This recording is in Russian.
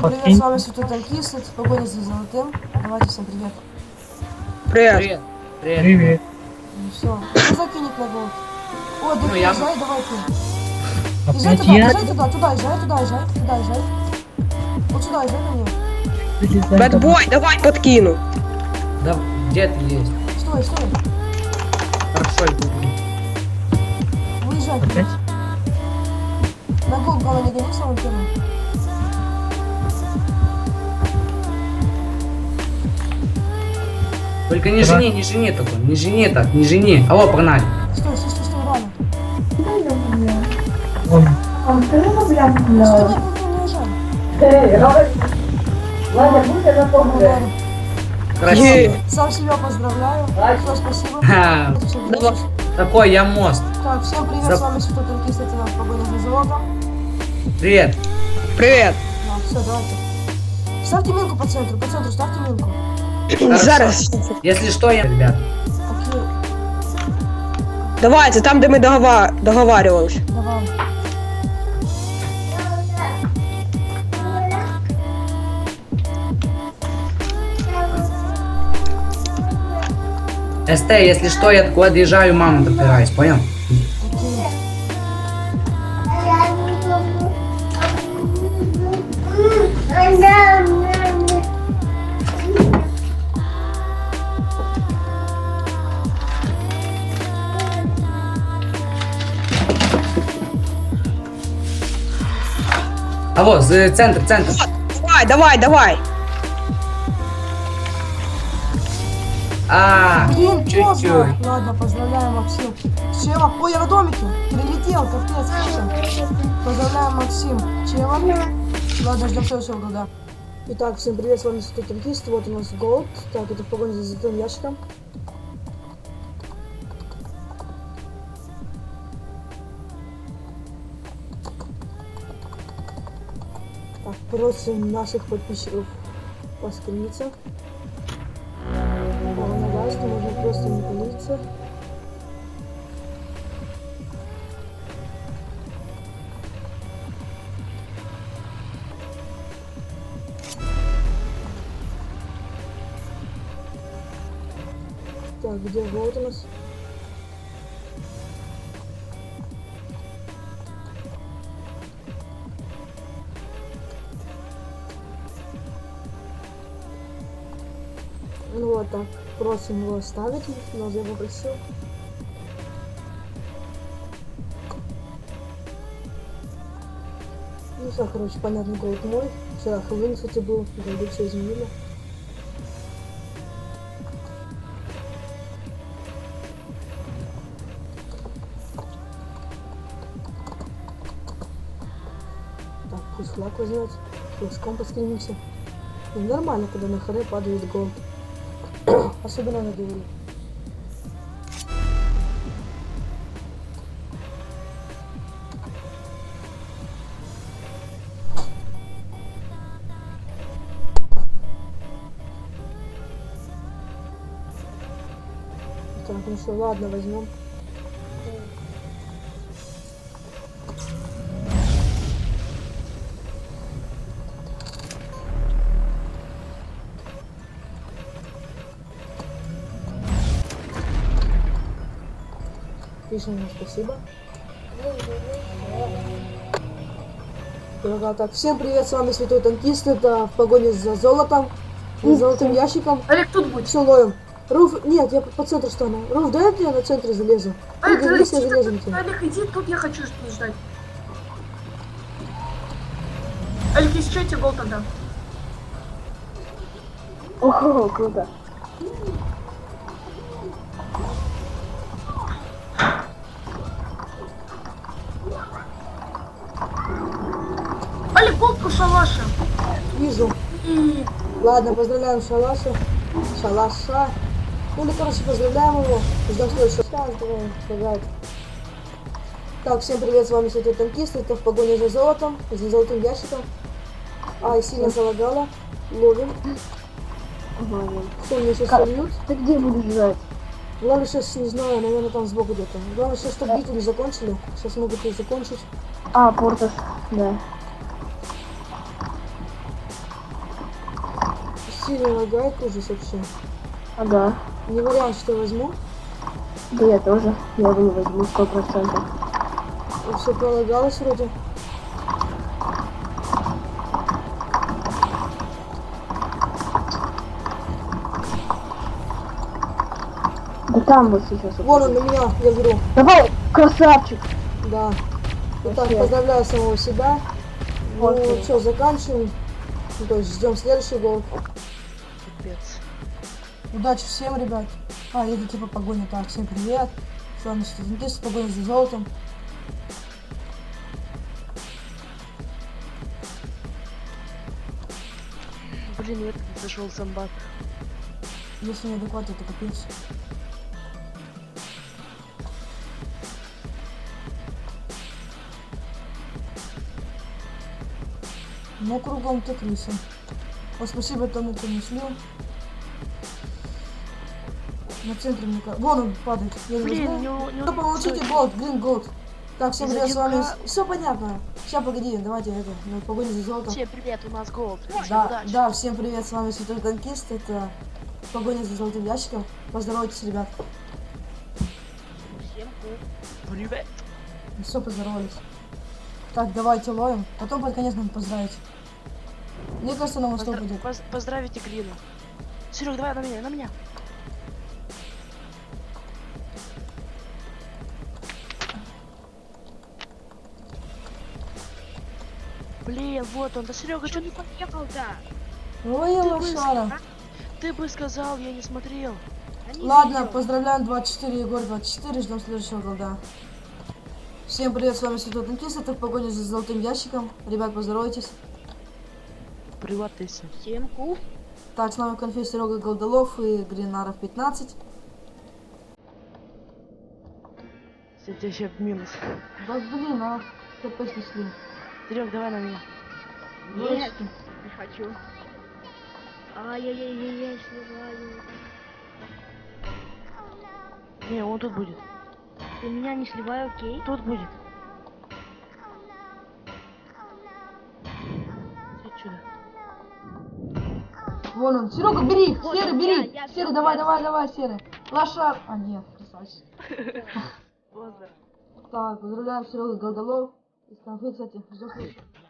Привет, Окей. с вами Святой Танкист, это погоня за золотым. Давайте всем привет. Привет. Привет. Привет. Привет. Ну все, кто закинет на голд? О, да Ну, я- езжай, давай ты. Езжай Опять туда, я? езжай туда, туда, езжай, туда, езжай, туда, езжай. Вот сюда, езжай ко мне. Бэтбой, давай подкину. Да, где ты есть? Стой, стой, Хорошо, иду. выезжай. Опять? На голд, главное, не гони самым первым. Только не жени, не жени такой, не жени так, не жени. Алло, погнали. Стой, стой, стой, стой, Стой, бля. Эй, Роберт. Ладно, будь Ну, помню. ладно. Красиво. Сам себя поздравляю. Все, спасибо. Такой я мост. Так, всем привет, За- с вами Святой Танкист, это наш погоня за золотом. Привет. Привет. Все, давайте. Ставьте минку по центру, по центру ставьте минку. Зараз. Если что, я, ребят. Давайте, там, де ми догова... договарювалися. давай. СТ, если что, я отъезжаю, маму допираюсь, понял? Алло, з- центр, центр. Давай, давай, давай. А, Блин, чуть-чуть. поздно. Ладно, поздравляем Максим. Чела, ой, я на домике. Прилетел, капец, вообще. Поздравляем Максим. Чела. Ладно, ждем следующего года. Итак, всем привет, с вами Святой Танкист. Вот у нас голд. Так, это в погоне за золотым ящиком. Просим наших подписчиков поскриниться. А на лайке можно просто не палиться. Так, где вот у нас? Ну вот так, просим его оставить, но я попросил. Ну все, короче, понятно, голод мой. Вчера Хэллоуин, кстати, был, голды все изменили. Так, пусть флаг возьмет, флажком поскинемся. Ну, нормально, когда на харе падает голд. Особенно на дуэле. Так, ну что, ладно, возьмем. Ему спасибо. Дорога, так, всем привет, с вами Святой Танкист, это в погоне за золотом, за золотым ящиком. Олег, тут будь. Все, ловим. Руф, нет, я по центру стану. Руф, дай я на центре залезу. Олег, Олег, я железо тут. Олег, иди, тут я хочу что-то ждать. Олег, я тебе голд отдам. Ого, круто. Ладно, поздравляем Шалаша. Шалаша. Ну или, короче, поздравляем его. Ждем следующего. Давай, шагает. Так, всем привет, с вами Святой Танкист. Это в погоне за золотом, за золотым ящиком. Ай, сильно залагало. Ловим. Все, мне сейчас сольют. Ты где будешь ждать? Главное сейчас, не знаю, наверное, там сбоку где-то. Главное сейчас, чтобы битву не закончили. Сейчас могут ее закончить. А, Портас, да. Сильно лагает ужас вообще. Ага. Не вариант, что возьму. Да я тоже. Я его не возьму сто процентов. Все пролагалось вроде. Да там вот сейчас. вот Вон он на меня, я беру. Давай, красавчик. Да. Итак, Вообще. поздравляю самого себя. Ну Окей. что, заканчиваем. Ну, то есть ждем следующий гол. Капец. Удачи всем, ребят. А, это типа погоня. Так, всем привет. С вами студенты погоня за золотом. Блин, я не зашел зомбак. Если неадекватно, то капец. Ну, кругом ты крыса. Вот спасибо тому, кто не слил. На центре мне кажется. Вон он падает. Я Блин, не, у- не Ну, получите голд, грин голд. Так, всем привет, с вами... 1К. Все понятно. Сейчас, погоди, давайте это, на погоне за золотом. Всем привет, у нас голд. Да, удачи. да, всем привет, с вами Святой Танкист, это погоня за золотым ящиком. Поздоровайтесь, ребят. Всем привет. Все, поздоровались. Так, давайте ловим. Потом под конец надо поздравить. Мне кажется, нам Поздра- будет. поз- поздравите Глину. Серег, давай на меня, на меня. Блин, вот он. Да Серега, что не поехал-то? Ой, Ты лошара. Ты бы сказал, я не смотрел. Ладно, поздравляем 24, Егор 24, ждем следующего голда. Всем привет, с вами Святой Танкист, это погоня за золотым ящиком. Ребят, поздоровайтесь. Привет, Тесса. Всем кул. Так, с нами конфей Серега Голдолов и Гринаров 15. Кстати, еще в минус. Да блин, а капец не слил. Серег, давай на меня. Нет. Не хочу. Ай-яй-яй-яй, сливаю. Не, он тут будет. Ты меня не сливай, окей? Тут будет. Иди сюда. Вон он. Серега, бери! Вот Серый, бери! я- я Серый, давай, давай, давай, Серый. Лошар! А, нет, красавчик. Поздно. Так, поздравляем Серега Голдолов. Из конфы, кстати, следующего.